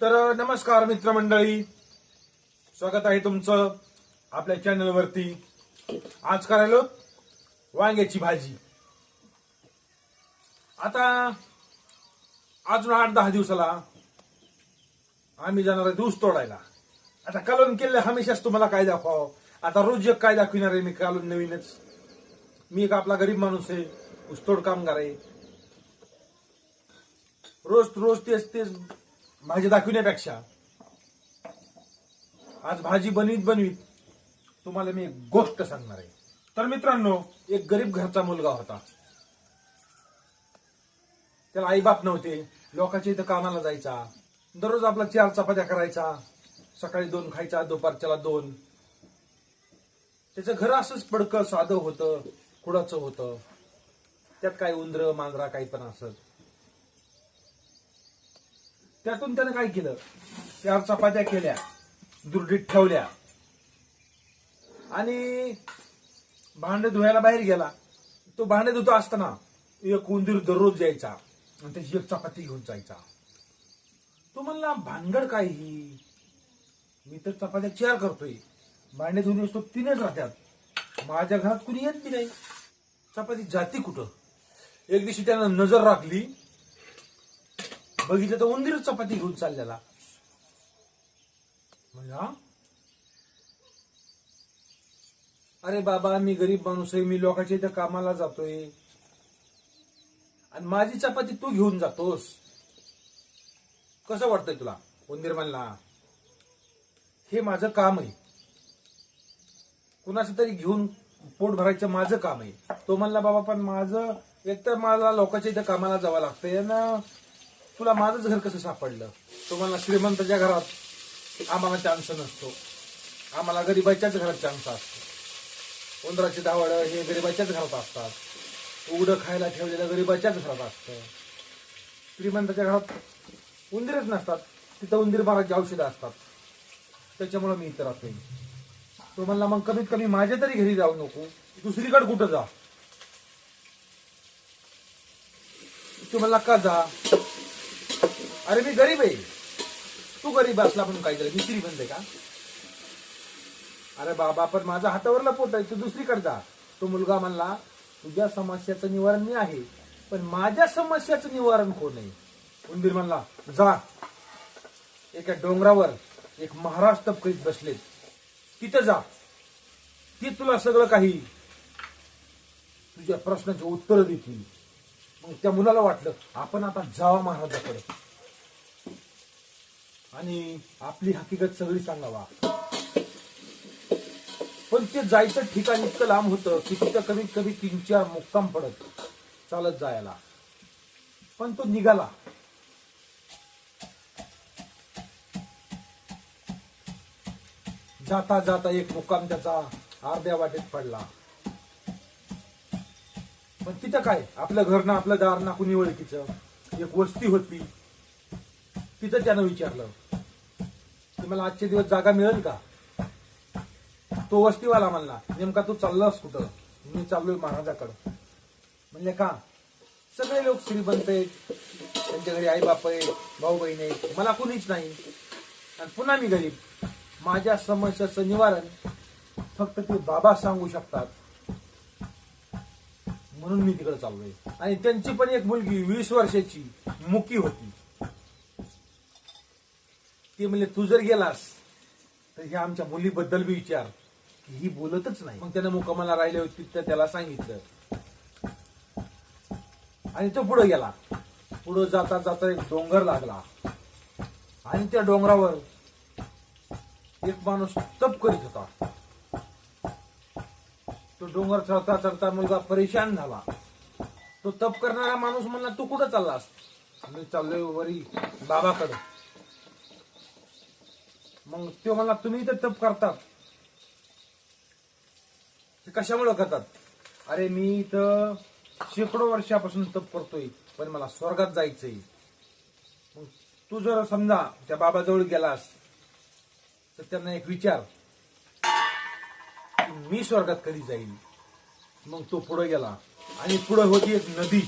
तर नमस्कार मित्रमंडळी. स्वागत आहे तुमचं आपल्या चॅनलवरती. आज करायलो वांग्याची भाजी. आता अजून आठ दहा दिवसाला आम्ही जाणार आहे ऊस तोडायला. आता कालून केले हमेशाच तुम्हाला काय दाखवावं? आता रोज एक काय दाखविणार आहे मी कालून नवीनच? मी एक आपला गरीब माणूस आहे ऊसतोड कामगार आहे. रोज रोज तेच तेच भाजी दाखविण्यापेक्षा. आज भाजी बनवीत बनवीत तुम्हाला मी एक गोष्ट सांगणार आहे. तर मित्रांनो एक गरीब घरचा मुलगा होता. त्याला आईबाप नव्हते. लोकांच्या इथं कामाला जायचा. दररोज आपला चार चपात्या करायचा. सकाळी दोन खायचा दुपारच्याला दोन. त्याचं घर असंच पडकं साधं होतं कुडाचं होतं. त्यात काय उंदर मांजरा काही पण असत. त्यातून त्यानं काय केलं? चार चपात्या केल्या दुर्डीत ठेवल्या. आणि भांडे धुवायला बाहेर गेला. तो भांडे धुतो असताना एक उंदीर दररोज यायचा आणि त्याची एक चपाती घेऊन जायचा. तो म्हणला भानगड काय ही? मी तर चपात्या चार करतोय. भांडे धुवून असतो तीनच राहतात माझ्या घरात कुणी येत नाही. चपाती जाती कुठं? एक दिवशी त्यानं नजर राखली. बघितलं तर उंदीर चपाती घेऊन चाललेला. म्हणजे, अरे बाबा मी गरीब माणूस आहे मी लोकांच्या इथं कामाला जातोय. आणि माझी चपाती तू घेऊन जातोस. कसं वाटतंय तुला उंदीर म्हणला? हे माझं काम आहे. कुणाचं तरी घेऊन पोट भरायचं माझं काम आहे. तो म्हणला बाबा पण माझं एकतर मला लोकांच्या इथं कामाला जावं लागतंय ना. तुला माझंच घर कसं सापडलं? तुम्हाला श्रीमंताच्या घरात आम्हाला चान्स नसतो. आम्हाला गरीबाच्याच घरात चान्स असतो. उंदराची दावड हे गरीबाच्याच घरात असतात. उघडं खायला ठेवलेलं गरीबाच्याच घरात असतं. श्रीमंताच्या घरात उंदीरच नसतात. तिथं उंदीर मारायची औषधं असतात. त्याच्यामुळं मी इथं राहतोय. तो म्हणला मग कमीत कमी माझ्या तरी घरी जाऊ नको. दुसरीकडे कुठं जा? तू म्हणला का जा? अरे मी गरीब आहे. तू गरीब असला म्हणून काय झालं मिस्त्री श्रीमंत का? अरे बाबा पण माझा हातावरला पोट आहे तू दुसरी करता तो मुलगा म्हणला तुझ्या समस्याचं निवारण मी आहे पण माझ्या समस्याचं निवारण कोण आहे? उंदीर म्हणला जा. एका डोंगरावर एक महाराज तप करीत तिथं जा. ती तुला सगळं काही तुझ्या प्रश्नाची उत्तरं देतील. मग त्या मुलाला वाटलं आपण आता जावा महाराजाकडे. आणि आपली हकीकत सगळी सांगावा. पण ते जायचं ठिकाण इतकं लांब होतं की तिथं कमीत कमी तीन चार मुक्काम पडत चालत जायला. पण तो निघाला. जाता जाता एक मुक्काम त्याचा अर्ध्या वाटेत पडला. पण तिथं काय? आपलं घर ना आपलं दार ना कुणी ओळखीचं? एक वस्ती होती. तिथं त्यानं विचारलं. की मला आजचे दिवस जागा मिळेल का? तो वस्तीवाला म्हणला नेमका तू चाललास कुठं? मी चाललोय महाराजाकडं. म्हणले का? सगळे लोक श्रीमंत आहेत. त्यांच्या घरी आई बाप आहे भाऊ बहीण आहेत. मला कुणीच नाही. आणि पुन्हा मी गरीब. माझ्या समस्याचं निवारण फक्त ते बाबा सांगू शकतात. म्हणून मी तिकडे चाललोय. आणि त्यांची पण एक मुलगी वीस वर्षाची मुकी होती. ती म्हणले तू जर गेलास तर ह्या आमच्या मुलीबद्दल बी विचार. की ही बोलतच नाही. मग त्यानं मुकामाला राहिले होते तर त्याला सांगितलं. आणि तो पुढे गेला. पुढे जाता जाता एक डोंगर लागला. आणि त्या डोंगरावर एक माणूस तप करीत होता. तो डोंगर चढता चढता मुलगा परेशान झाला. तो तप करणारा माणूस म्हणला तू कुठं चाललास? मी चाललोय वरी बाबाकडे. मग तो म्हणला तुम्ही इथं तप करतात. ते कशामुळे करतात? अरे मी इथं शेकडो वर्षापासून तप करतोय पण मला स्वर्गात जायचंय. मग तू जर समजा त्या बाबाजवळ गेलास तर त्यांना एक विचार. मी स्वर्गात कधी जाईल मग तो पुढे गेला आणि पुढे होती एक नदी.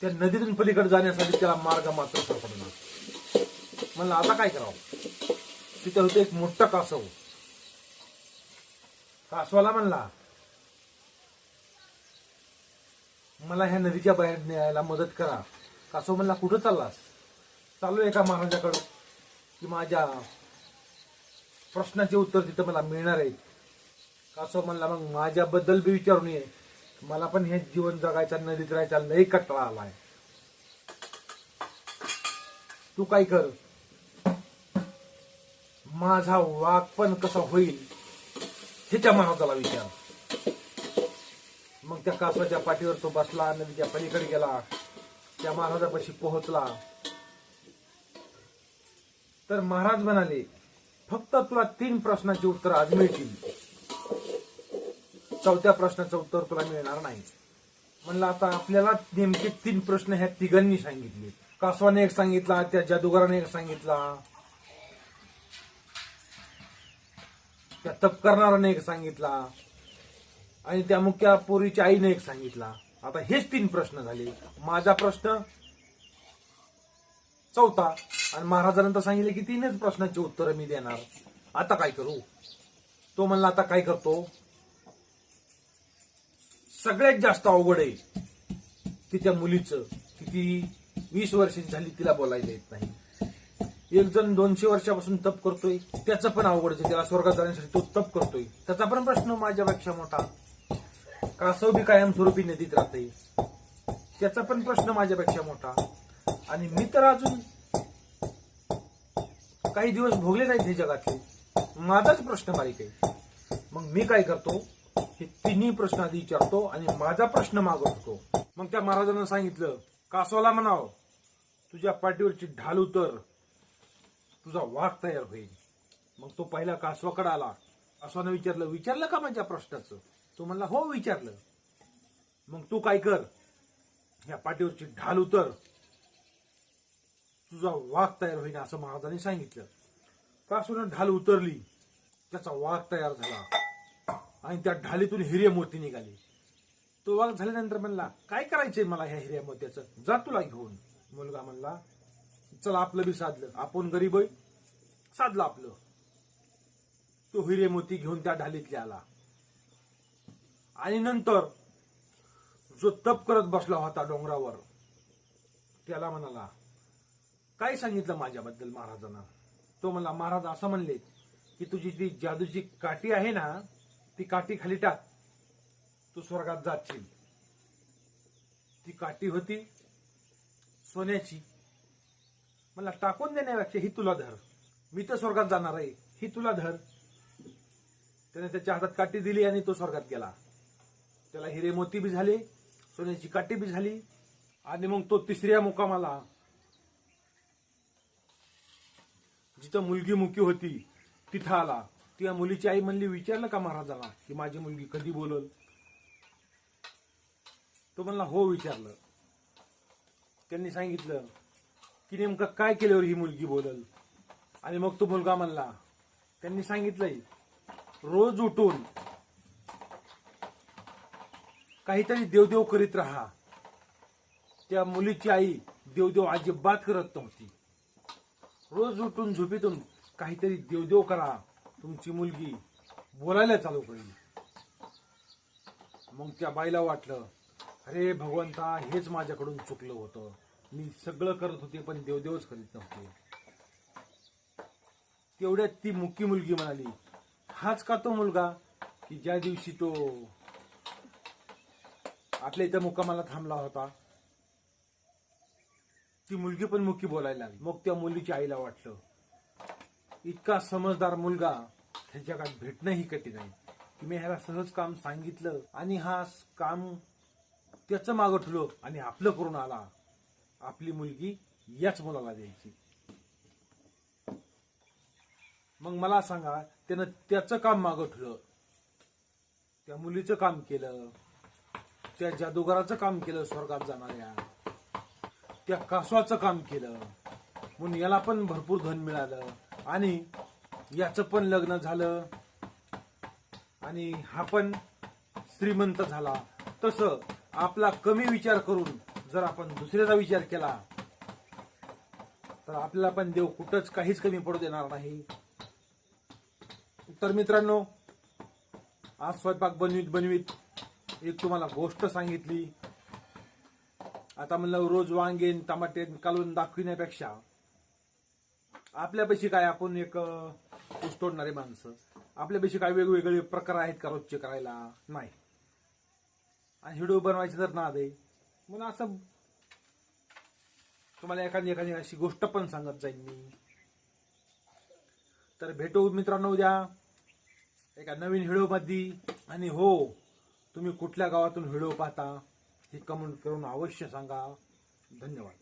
त्या नदीतून पलीकडे जाण्यासाठी त्याला मार्ग मात्र सापडला. म्हणलं आता काय करावं? तिथं होतं एक मोठं कासव. कासवाला म्हणला मला ह्या नदीच्या बाहेर न्यायला मदत करा. कासव म्हणला कुठं चाललास? चालू एका महाराजाकडं. की माझ्या प्रश्नाचे उत्तर तिथं मला मिळणार आहे. कासव म्हणला मग माझ्याबद्दल बी विचारून ये मला पण हे जीवन जगायचं नदीत राहायचा लय कटाळा आलाय. तू काय कर. माझा वाघ पण कसा होईल ह्याच्या महाराजाला विचार. मग त्या कासवाच्या पाठीवर तो बसला नदीच्या पलीकडे गेला त्या महाराजापाशी पोहोचला. तर महाराज म्हणाले फक्त तुला तीन प्रश्नाची उत्तर आज मिळतील. चौथ्या प्रश्नाचं उत्तर तुला मिळणार नाही. म्हणलं आता आपल्याला नेमके तीन प्रश्न ह्या तिघांनी सांगितले. कासवाने एक सांगितला त्या जादूगाराने एक सांगितला. त्या तप करणाराने एक सांगितला आणि त्या मुख्या पोरीच्या आईने एक सांगितला. आता हेच तीन प्रश्न झाले. माझा प्रश्न चौथा आणि महाराजांनंतर सांगितले की तीनच प्रश्नाची उत्तरं मी देणार. आता काय करू? तो म्हणला आता काय करतो? सगळ्यात जास्त अवघड आहे तिच्या मुलीचं. किती वीस वर्षी झाली तिला बोलायला येत नाही. एक जण दोनशे वर्षापासून तप करतोय त्याचं पण अवघड आहे. त्याला स्वर्गात जाण्यासाठी तो तप करतोय. त्याचा पण प्रश्न माझ्यापेक्षा मोठा. कासव बी कायमस्वरूपी नदीत राहते त्याचा पण प्रश्न माझ्यापेक्षा मोठा. आणि मी तर अजून काही दिवस भोगले नाहीत हे जगातले. माझाच प्रश्न बारीक आहे. मग मी काय करतो? हे तिन्ही प्रश्न आधी विचारतो आणि माझा प्रश्न मागवतो मग त्या महाराजांना सांगितलं कासवाला म्हणाव तुझ्या पाठीवरची ढाल उतर. तुझा वाघ तयार होईल. मग तो पहिला कासवाकडे आला. कासवानं विचारलं विचारलं का माझ्या प्रश्नाचं? तो म्हणला हो विचारलं. मग तू काय कर? या पाठीवरची ढाल उतर. तुझा वाघ तयार होईल असं महाराजांनी सांगितलं. कासवानं ढाल उतरली. त्याचा वाघ तयार झाला. आणि त्या ढालीतून हिरे मोती निघाली. तो वाघ झाल्यानंतर म्हणला काय करायचंय मला ह्या हिऱ्या मोत्याचं जा तुला घेऊन. मुलगा म्हणला चला आपलं बी साधलं. आपण गरीब साधलं आपलं. तो हिरे मोती घेऊन त्या ढालीतले आला आणि नंतर जो तप करत बसला होता डोंगरावर त्याला म्हणाला काय सांगितलं माझ्याबद्दल महाराजांना? तो म्हणला महाराज असं म्हणले की तुझी जी जादूची काठी आहे ना ती काठी खाली टाक. तू स्वर्गात जातशील ती काठी होती सोन्याची. मला टाकून देण्यापेक्षा ही तुला धर. मी तर स्वर्गात जाणार आहे ही तुला धर. त्याने त्याच्या हातात काठी दिली आणि तो स्वर्गात गेला. त्याला हिरे मोती बी झाले सोन्याची काठी बी झाली आणि मग तो तिसऱ्या मुकामाला. जिथं मुलगी मुकी होती तिथं आला. त्या मुलीची आई म्हणली विचारलं का महाराजाला की माझी मुलगी कधी बोलल? तो म्हणला हो विचारलं. त्यांनी सांगितलं की नेमकं काय केल्यावर ही मुलगी बोलल? आणि मग तो मुलगा म्हणला त्यांनी सांगितलंय रोज उठून काहीतरी देवदेव करीत राहा. त्या मुलीची आई देवदेव अजिबात करत नव्हती. रोज उठून झोपेतून काहीतरी देवदेव करा तुमची मुलगी बोलायला चालू करेल मग त्या बाईला वाटलं अरे भगवंता हेच माझ्याकडून चुकलं होतं. मी सगळं करत होते पण देवदेवच करीत नव्हते. तेवढ्यात ती मुकी मुलगी म्हणाली हाच का तो मुलगा की ज्या दिवशी तो आपल्या इथं मुक्कामाला थांबला होता? ती मुलगी पण मुकी बोलायला लागली. मग त्या मुलीच्या आईला वाटलं इतका समजदार मुलगा ह्या जगात भेटणंही कठीण आहे. की मी ह्याला सहज काम सांगितलं आणि हा काम त्याचं मागं ठुलो आणि आपलं करून आला. आपली मुलगी याच मुलाला द्यायची. मग मला सांगा त्यानं त्याचं काम मागं ठेवलं. त्या मुलीचं काम केलं. त्या जादूगाराचं काम केलं स्वर्गात जाणाऱ्या. त्या कासवाचं काम केलं. म्हणून याला पण भरपूर धन मिळालं. आणि याचं पण लग्न झालं. आणि हा पण श्रीमंत झाला. तसं आपला कमी विचार करून जर आपण दुसऱ्याचा विचार केला तर आपल्याला पण देव कुठंच काहीच कमी पडू देणार नाही. तर मित्रांनो आज स्वयंपाक बनवीत बनवीत एक तुम्हाला गोष्ट सांगितली. आता म्हणलं रोज वांगेन टमाटे कालवून दाखविण्यापेक्षा आपल्यापाशी काय आपण एक ऊस तोडणारे माणसं. आपल्यापाशी काय वेगवेगळे प्रकार आहेत का रोजचे करायला? नाही. आणि व्हिडिओ बनवायचे तर ना दे. म्हणून असं तुम्हाला एखादी एखादी अशी गोष्ट पण सांगत जाईन मी. तर भेटू मित्रांनो उद्या एका नवीन व्हिडिओ आणि हो तुम्ही कुठल्या गावातून व्हिडिओ पाहता हे कमेंट करून अवश्य सांगा. धन्यवाद.